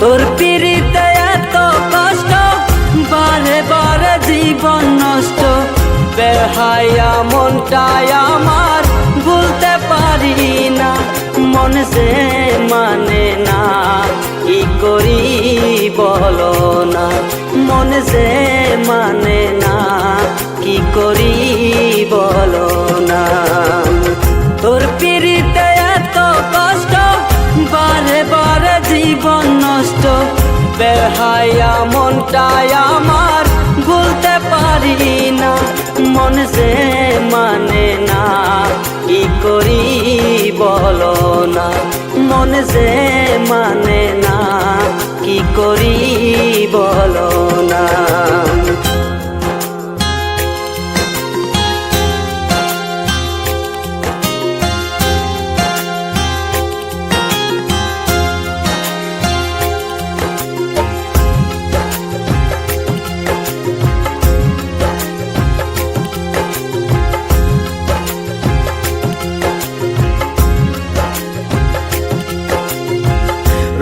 তোর পিড়িতে বেহায়া মনটাই আমার ভুলতে পারি না, মন সে মানে না, কি করি বলো না? মন সে মানে না, কি করি বলো না? তোর পিড়িতে এত কষ্ট, বারে বারে জীবন নষ্ট, বেহায়া মনটাই আমার ভুলতে পারি না, মন সে মানে না, কি করি বলো না? মন সে মানে না, কি করি বলো না?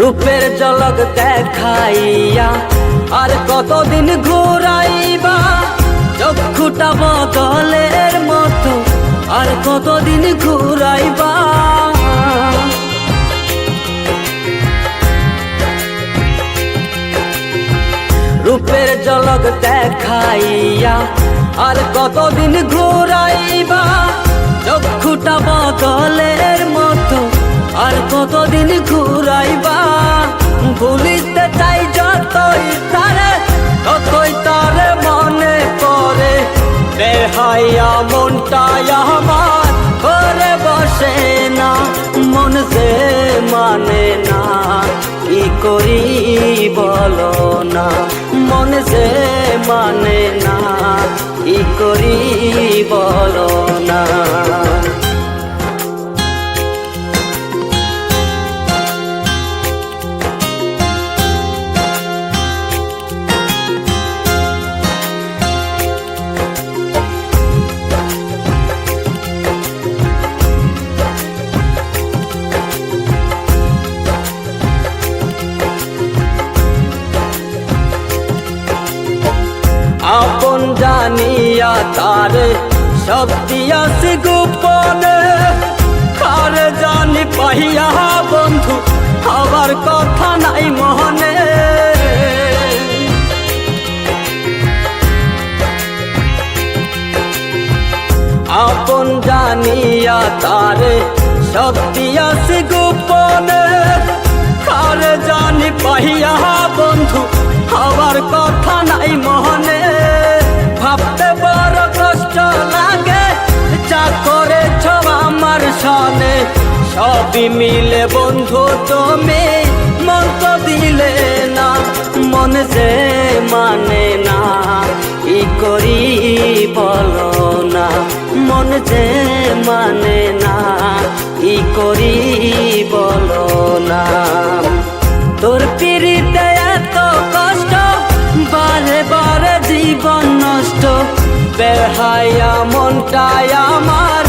রূপের জলক দেখাইয়া, আর কতদিন ঘুরাইবা? চক্ষুটা বদলের মতো, আর কতদিন ঘুরাইবা? রূপের জলক দেখাইয়া, আর কতদিন ঘুরাইবা? ভুলিতে চাই যতই তারে, ততই তারে মনে পড়ে। বেহাইয়া মনটাই আমার করে বসে না, মন সে মানে না, কি করি বলো না? মন সে মানে না, কি করি বলো না? আপন জানিয়া তারে সব দিয়াছি গোপনে। কার জানি পাহিয়া বন্ধু আবার কথা নাই মনে। আপন জানিয়া তারে সব দিয়াছি গোপনে। কার জানি পাহিয়া বন্ধু আবার কথা সবই মিলে বন্ধু তুমি, মন তো দিলে না, মন যে মানে না। কি করি বলো না, মন যে মানে না, কি করি বলো না। তোর পিড়িতে এত কষ্ট, বারে বারে জীবন নষ্ট, বেহায়া মনটাই আমার